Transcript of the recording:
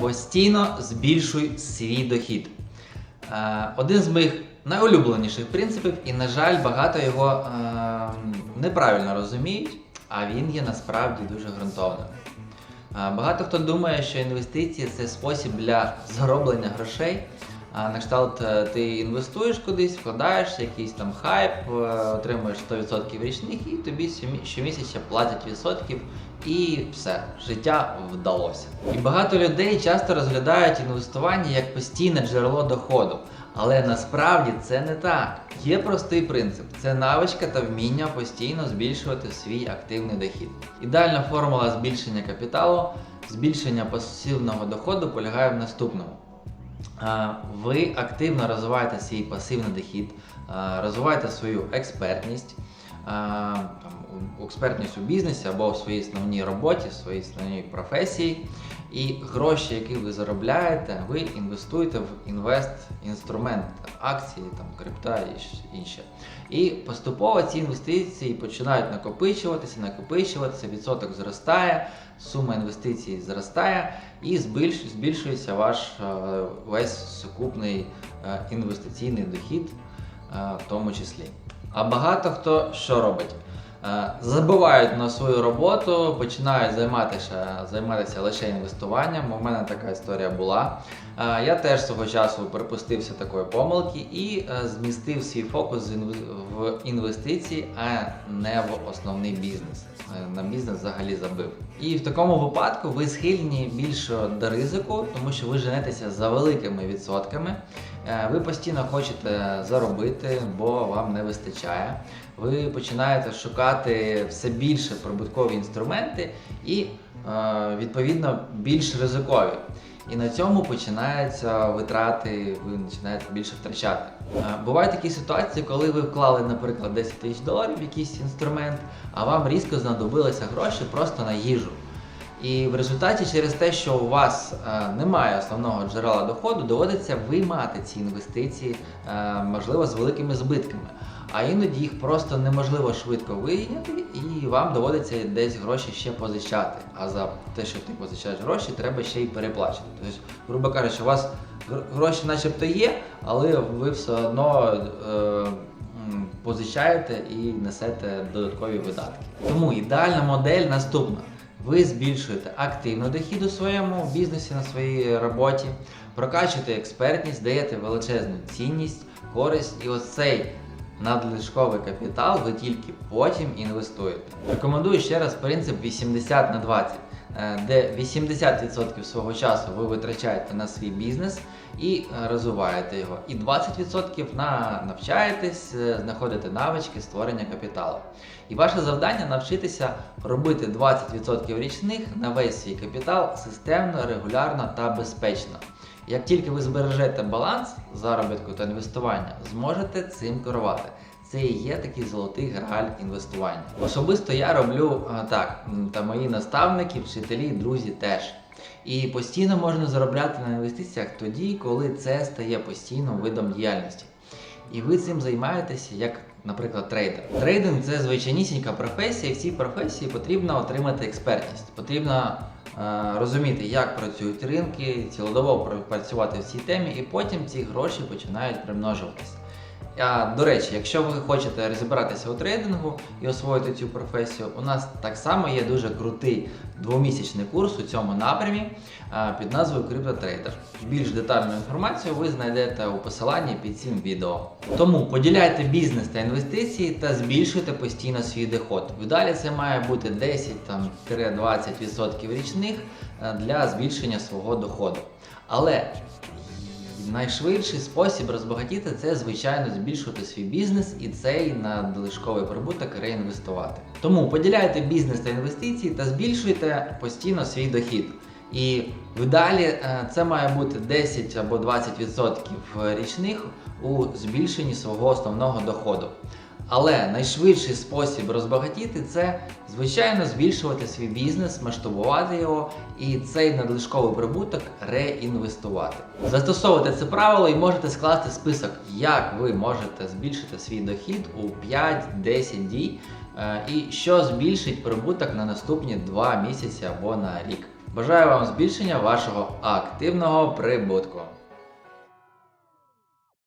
Постійно збільшуй свій дохід. Е, Один з моїх найулюбленіших принципів, і, на жаль, багато його е, неправильно розуміють, а він є насправді дуже ґрунтовним. Е, Багато хто думає, що інвестиції це спосіб для зароблення грошей. На кшталт е, ти інвестуєш кудись, вкладаєш якийсь там хайп, е, отримуєш 100% річних і тобі щомі- щомісяця платять відсотків, і все, життя вдалося. І багато людей часто розглядають інвестування як постійне джерело доходу. Але насправді це не так. Є простий принцип: це навичка та вміння постійно збільшувати свій активний дохід. Ідеальна формула збільшення капіталу, збільшення пасивного доходу полягає в наступному. Ви активно розвиваєте свій пасивний дохід, розвиваєте свою експертність, експертність у бізнесі або в своїй основній роботі, в своїй основній професії. І гроші, які ви заробляєте, ви інвестуєте в інвест-інструмент, акції, там, крипта і інше. І поступово ці інвестиції починають накопичуватися, накопичуватися, відсоток зростає, сума інвестицій зростає і збільшується ваш е, весь сукупний е, інвестиційний дохід, е, в тому числі. А багато хто що робить? Е, Забувають на свою роботу, починають займатися, займатися лише інвестуванням. У мене така історія була. Е, Я теж свого часу припустився такої помилки і е, змістив свій фокус в інвестиції, а не в основний бізнес. Е, На бізнес взагалі забив. І в такому випадку ви схильні більше до ризику, тому що ви женетеся за великими відсотками. Е, Ви постійно хочете заробити, бо вам не вистачає. Ви починаєте шукати все більше прибуткові інструменти і е, відповідно більш ризикові. І на цьому починаються витрати, ви починаєте більше втрачати. Е, Бувають такі ситуації, коли ви вклали, наприклад, 10 тисяч доларів в якийсь інструмент, а вам різко знадобилися гроші просто на їжу. І в результаті, через те, що у вас е, немає основного джерела доходу, доводиться виймати ці інвестиції, е, можливо, з великими збитками. А іноді їх просто неможливо швидко вийняти, і вам доводиться десь гроші ще позичати. А за те, що ти позичаєш гроші, треба ще й переплачувати. Тобто, грубо кажучи, у вас гр- гроші начебто є, але ви все одно е, позичаєте і несете додаткові видатки. Тому ідеальна модель наступна. Ви збільшуєте активно дохід у своєму бізнесі на своїй роботі, прокачуєте експертність, даєте величезну цінність, користь, і оцей надлишковий капітал ви тільки потім інвестуєте. Рекомендую ще раз принцип 80 на 20, е, де 80% свого часу ви витрачаєте на свій бізнес і е, розвиваєте його, і 20% на навчаєтесь, е, знаходите навички створення капіталу. І ваше завдання навчитися робити 20% річних на весь свій капітал системно, регулярно та безпечно. Як тільки ви збережете баланс заробітку та інвестування, зможете цим керувати. Це і є такий золотий грааль інвестування. Особисто я роблю так, та мої наставники, вчителі, друзі теж. І постійно можна заробляти на інвестиціях тоді, коли це стає постійним видом діяльності. І ви цим займаєтеся як, наприклад, трейдер. Трейдинг це звичайнісінька професія, і в цій професії потрібно отримати експертність. Потрібно е, розуміти, як працюють ринки, цілодобово пр- працювати в цій темі, і потім ці гроші починають примножуватися. А, до речі, якщо ви хочете розібратися у трейдингу і освоїти цю професію, у нас так само є дуже крутий двомісячний курс у цьому напрямі під назвою CryptoTrader. Більш детальну інформацію ви знайдете у посиланні під цим відео. Тому поділяйте бізнес та інвестиції та збільшуйте постійно свій доход. Вдалі це має бути 10-20% річних е, для збільшення свого доходу. Але Найшвидший спосіб розбагатіти це, звичайно, збільшувати свій бізнес і цей надлишковий прибуток реінвестувати. Тому поділяйте бізнес та інвестиції та збільшуйте постійно свій дохід. І вдалі е, це має бути 10 або 20% річних у збільшенні свого основного доходу. Але найшвидший спосіб розбагатіти це, звичайно, збільшувати свій бізнес, масштабувати його і цей надлишковий прибуток реінвестувати. Застосовуйте це правило і можете скласти список, як ви можете збільшити свій дохід у 5-10 дій, е, і що збільшить прибуток на наступні 2 місяці або на рік. Бажаю вам збільшення вашого активного прибутку.